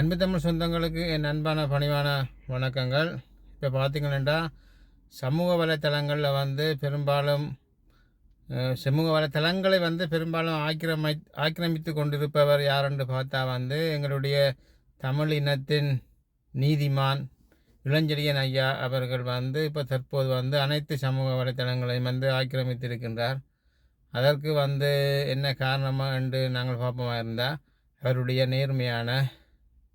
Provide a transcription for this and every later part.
அன்பு தமிழ் சொந்தங்களுக்கு என் அன்பான பணிவான வணக்கங்கள். இப்போ பார்த்திங்கன்னா சமூக வலைத்தளங்களில் வந்து பெரும்பாலும் சமூக வலைத்தளங்களை வந்து பெரும்பாலும் ஆக்கிரமி ஆக்கிரமித்து கொண்டிருப்பவர் யாரென்று பார்த்தா வந்து எங்களுடைய தமிழ் இனத்தின் நீதிமான் இளஞ்செழியன் ஐயா அவர்கள் வந்து இப்போ தற்போது வந்து அனைத்து சமூக வலைத்தளங்களையும் வந்து ஆக்கிரமித்திருக்கின்றார். அதற்கு வந்து என்ன காரணமா என்று நாங்கள் பார்ப்போமா இருந்தால் அவருடைய நேர்மையான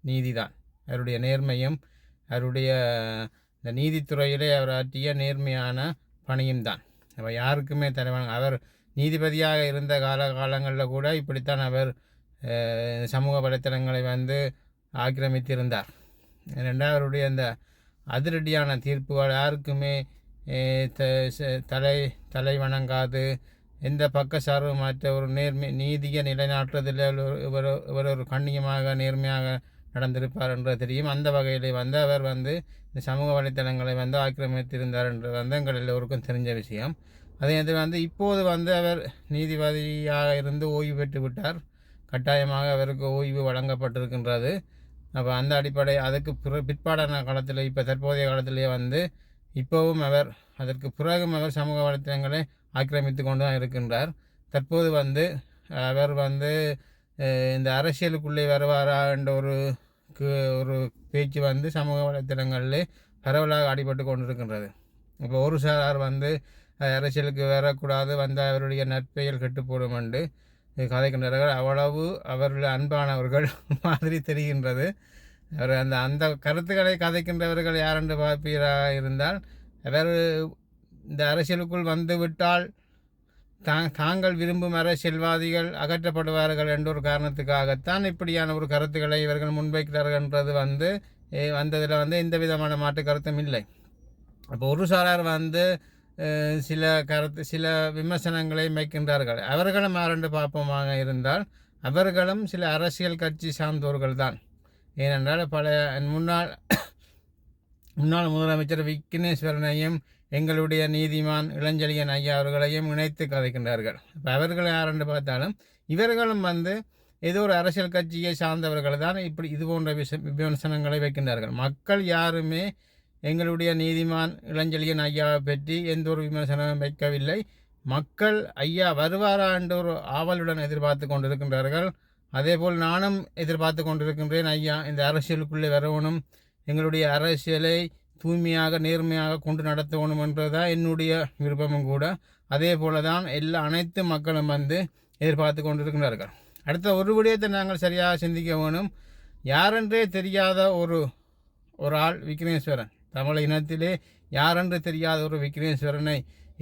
நீதிதான். அவருடைய நேர்மையும் அவருடைய இந்த நீதித்துறையிலே அவர் ஆற்றிய நேர்மையான பணியும் தான் அவர் யாருக்குமே தலைவன் அவர் நீதிபதியாக இருந்த கால காலங்களில் கூட இப்படித்தான் அவர் சமூக வலைத்தளங்களை வந்து ஆக்கிரமித்திருந்தார். ஏனென்றால் அவருடைய அந்த அதிரடியான தீர்ப்புகள் யாருக்குமே த- ச- தலை தலை வணங்காது. எந்த பக்கசார்புமற்ற ஒரு நேர்மை நீதியை நிலைநாட்டுறதில் ஒரு- இவர் இவர் ஒரு கண்ணியமாக நேர்மையாக நடந்திருப்பார் என்று தெரியும். அந்த வகையில் வந்து அவர் வந்து இந்த சமூக வலைத்தளங்களை வந்து ஆக்கிரமித்திருந்தார் என்று வந்து எங்கள் எல்லோருக்கும் தெரிஞ்ச விஷயம். அதே இது வந்து இப்போது வந்து அவர் நீதிபதியாக இருந்து ஓய்வு பெற்று விட்டார். கட்டாயமாக அவருக்கு ஓய்வு வழங்கப்பட்டிருக்கின்றது. அப்போ அந்த அடிப்படை அதுக்கு பிற பிற்பாடான காலத்தில் இப்போ தற்போதைய காலத்திலேயே வந்து இப்போவும் அவர் அதற்கு பிறகும் அவர் சமூக வலைத்தளங்களை ஆக்கிரமித்து கொண்டு தான் இருக்கின்றார். தற்போது வந்து அவர் வந்து இந்த அரசியலுக்குள்ளே வருவாரா என்ற ஒரு ஒரு பேச்சு வந்து சமூக வலைத்தளங்களில் பரவலாக அடிபட்டு கொண்டிருக்கின்றது. இப்போ ஒரு சாரார் வந்து அரசியலுக்கு வரக்கூடாது வந்து அவருடைய நற்பெயர் கெட்டுப்போடும் என்று கதைக்கின்றார்கள். அவ்வளவு அவர்கள் அன்பானவர்கள் மாதிரி தெரிகின்றது. அவர் அந்த அந்த கருத்துக்களை கதைக்கின்றவர்கள் யாரென்று பார்ப்பீராக இருந்தால் அவர் இந்த அரசியலுக்குள் வந்து விட்டால் தா தாங்கள் விரும்பும் அரசியல்வாதிகள் அகற்றப்படுவார்கள் என்ற ஒரு காரணத்துக்காகத்தான் இப்படியான ஒரு கருத்துக்களை இவர்கள் முன்வைக்கிறார்கள் என்றது வந்து வந்ததில் வந்து எந்த விதமான மாற்று கருத்தும் இல்லை. அப்போ ஒரு சாரார் வந்து சில கருத்து சில விமர்சனங்களை வைக்கின்றார்கள் அவர்களும் ஆரண்டு பார்ப்போமாக இருந்தால் அவர்களும் சில அரசியல் கட்சி சார்ந்தவர்கள் தான். ஏனென்றால் பல முன்னாள் முன்னாள் முதலமைச்சர் விக்னேஸ்வரனையும் எங்களுடைய நீதிமான் இளஞ்செழியன் ஐயா அவர்களையும் இணைத்து கதைக்கின்றார்கள். இப்போ அவர்கள் யாரென்று பார்த்தாலும் இவர்களும் வந்து ஏதோ ஒரு அரசியல் கட்சியை சார்ந்தவர்கள் தான் இப்படி இது போன்ற விஷ விமர்சனங்களை வைக்கின்றார்கள். மக்கள் யாருமே எங்களுடைய நீதிமான் இளஞ்செழியன் ஐயாவை பற்றி எந்த ஒரு விமர்சனமும் வைக்கவில்லை. மக்கள் ஐயா வருவாரா? என்ற ஒரு ஆவலுடன் எதிர்பார்த்து கொண்டிருக்கின்றார்கள். அதேபோல் நானும் எதிர்பார்த்து கொண்டிருக்கின்றேன் ஐயா இந்த அரசியலுக்குள்ளே வரவணும் எங்களுடைய அரசியலை தூய்மையாக நேர்மையாக கொண்டு நடத்தணும் என்றதான் என்னுடைய விருப்பமும் கூட. அதே போல தான் எல்லா அனைத்து மக்களும் வந்து எதிர்பார்த்து கொண்டிருக்கிறார்கள் அடுத்த ஒரு விடயத்தை நாங்கள் சரியாக சிந்திக்க வேணும். யாரென்றே தெரியாத ஒரு ஒரு ஆள் விக்னேஸ்வரன். தமிழ் இனத்திலே யாரென்று தெரியாத ஒரு விக்னேஸ்வரனை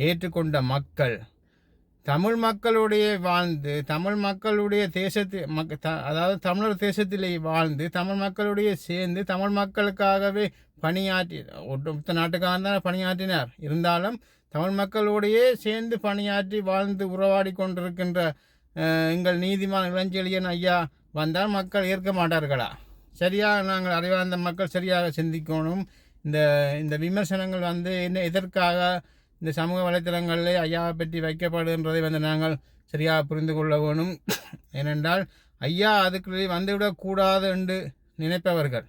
ஏற்றுக்கொண்ட மக்கள். தமிழ் மக்களுடைய வாழ்ந்து தமிழ் மக்களுடைய தேசத்து மக் த அதாவது தமிழர் தேசத்திலே வாழ்ந்து தமிழ் மக்களுடைய சேர்ந்து தமிழ் மக்களுக்காகவே பணியாற்றி ஒட்டுமொத்த நாட்டுக்காக தான் பணியாற்றினார். இருந்தாலும் தமிழ் மக்களோடையே சேர்ந்து பணியாற்றி வாழ்ந்து உறவாடி கொண்டிருக்கின்ற எங்கள் நீதிமான் இளஞ்செழியன் ஐயா வந்தால் மக்கள் ஏற்க மாட்டார்களா? சரியாக நாங்கள் அறிவார்ந்த மக்கள் சரியாக சிந்திக்கணும். இந்த இந்த விமர்சனங்கள் வந்து என்ன எதற்காக இந்த சமூக வலைத்தளங்களில் ஐயாவை பற்றி வைக்கப்படுகின்றதை வந்து நாங்கள் சரியாக புரிந்து கொள்ள வேணும். ஏனென்றால் ஐயா அதுக்குள்ளே வந்துவிடக்கூடாது என்று நினைப்பவர்கள்.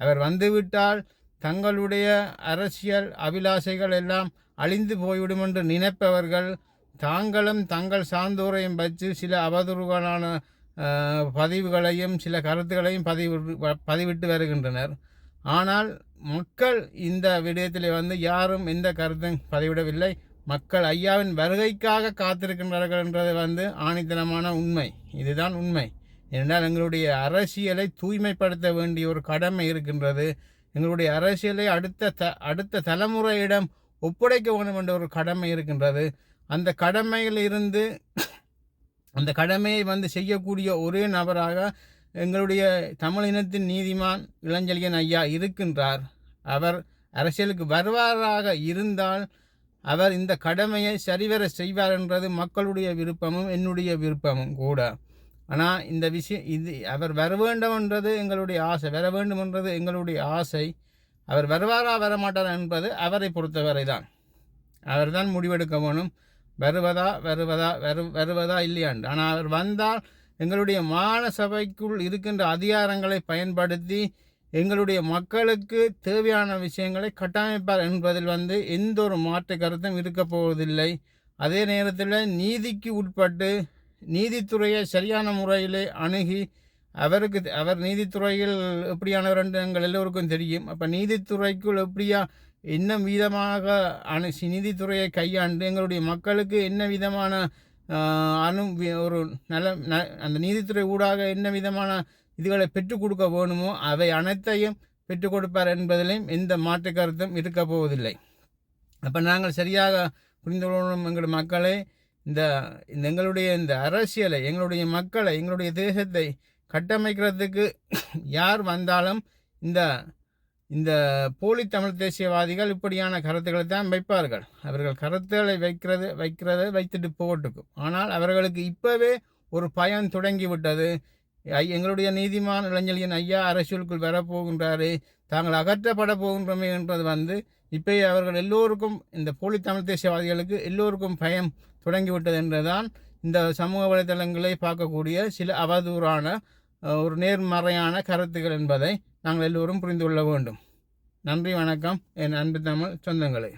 அவர் வந்துவிட்டால் தங்களுடைய அரசியல் அபிலாஷைகள் எல்லாம் அழிந்து போய்விடும் என்று நினைப்பவர்கள் தாங்களும் தங்கள் சார்ந்தோரையும் வச்சு சில அவதூறுகளான பதிவுகளையும் சில கருத்துக்களையும் பதிவு பதிவிட்டு வருகின்றனர். ஆனால் மக்கள் இந்த விடயத்தில் வந்து யாரும் எந்த கருத்தும் பதிவிடவில்லை. மக்கள் ஐயாவின் வருகைக்காக காத்திருக்கின்றார்கள் என்றது வந்து ஆணித்தனமான உண்மை. இதுதான் உண்மை. ஏனென்றால் எங்களுடைய அரசியலை தூய்மைப்படுத்த வேண்டிய ஒரு கடமை இருக்கின்றது. எங்களுடைய அரசியலை அடுத்த த அடுத்த தலைமுறையிடம் ஒப்படைக்க வேண்டும் என்ற ஒரு கடமை இருக்கின்றது. அந்த கடமையில் இருந்து அந்த கடமையை வந்து செய்யக்கூடிய ஒரே நபராக எங்களுடைய தமிழ் இனத்தின் நீதிமான் இளஞ்செழியன் ஐயா இருக்கின்றார். அவர் அரசியலுக்கு வருவாராக இருந்தால் அவர் இந்த கடமையை சரிவர செய்வார் என்றது மக்களுடைய விருப்பமும் என்னுடைய விருப்பமும் கூட. ஆனால் இந்த விஷயம் இது அவர் வர வேண்டும் என்றது எங்களுடைய ஆசை. வர வேண்டும் என்றது எங்களுடைய ஆசை. அவர் வருவாரா வரமாட்டாரா என்பது அவரை பொறுத்தவரை தான் அவர் தான் முடிவெடுக்க வேணும். வருவதா வருவதா வரு வருவதா இல்லையாண்டு ஆனால் அவர் வந்தால் எங்களுடைய மாகாண சபைக்குள் இருக்கின்ற அதிகாரங்களை பயன்படுத்தி எங்களுடைய மக்களுக்கு தேவையான விஷயங்களை கட்டமைப்பார் என்பதில் வந்து எந்த ஒரு மாற்று கருத்தும் இருக்க போவதில்லை அதே நேரத்தில் நீதிக்கு உட்பட்டு நீதித்துறையை சரியான முறையில் அணுகி அவருக்கு அவர் நீதித்துறையில் எப்படியானவர் என்று எங்கள் எல்லோருக்கும் தெரியும். அப்போ நீதித்துறைக்குள் எப்படியா என்ன விதமாக அணு நீதித்துறையை கையாண்டு எங்களுடைய மக்களுக்கு என்ன விதமான அணு ஒரு நல்ல அந்த நீதித்துறை ஊடாக என்ன விதமான இதுகளை பெற்றுக் கொடுக்க வேணுமோ அவை அனைத்தையும் பெற்றுக் கொடுப்பார் என்பதிலையும் எந்த மாற்று கருத்தும் இருக்க போவதில்லை. அப்போ நாங்கள் சரியாக புரிந்து கொள்ளணும் எங்களுடைய மக்களை இந்த இந்த எங்களுடைய இந்த அரசியலை எங்களுடைய மக்களை எங்களுடைய தேசத்தை கட்டமைக்கிறதுக்கு யார் வந்தாலும் இந்த இந்த போலி தமிழ் தேசியவாதிகள் இப்படியான கருத்துக்களை தான் வைப்பார்கள். அவர்கள் கருத்துக்களை வைக்கிறது வைக்கிறதை வைத்துட்டு போகட்டுக்கும் ஆனால் அவர்களுக்கு இப்போவே ஒரு பயம் தொடங்கி விட்டது ஐ- எங்களுடைய நீதிமான் இளைஞலின் ஐயா அரசியலுக்குள் வரப்போகின்றாரு தாங்கள் அகற்றப்பட போகின்றோமே என்றது வந்து இப்போ அவர்கள் எல்லோருக்கும் இந்த போலி தமிழ் தேசியவாதிகளுக்கு எல்லோருக்கும் பயம் தொடங்கிவிட்டது என்றுதான் இந்த சமூக வலைதளங்களை பார்க்கக்கூடிய சில அவதூறான ஒரு நேர்மறையான கருத்துக்கள் என்பதை நாங்கள் எல்லோரும் புரிந்து கொள்ள வேண்டும். நன்றி வணக்கம். என் அன்பு தமிழ் சொந்தங்களே.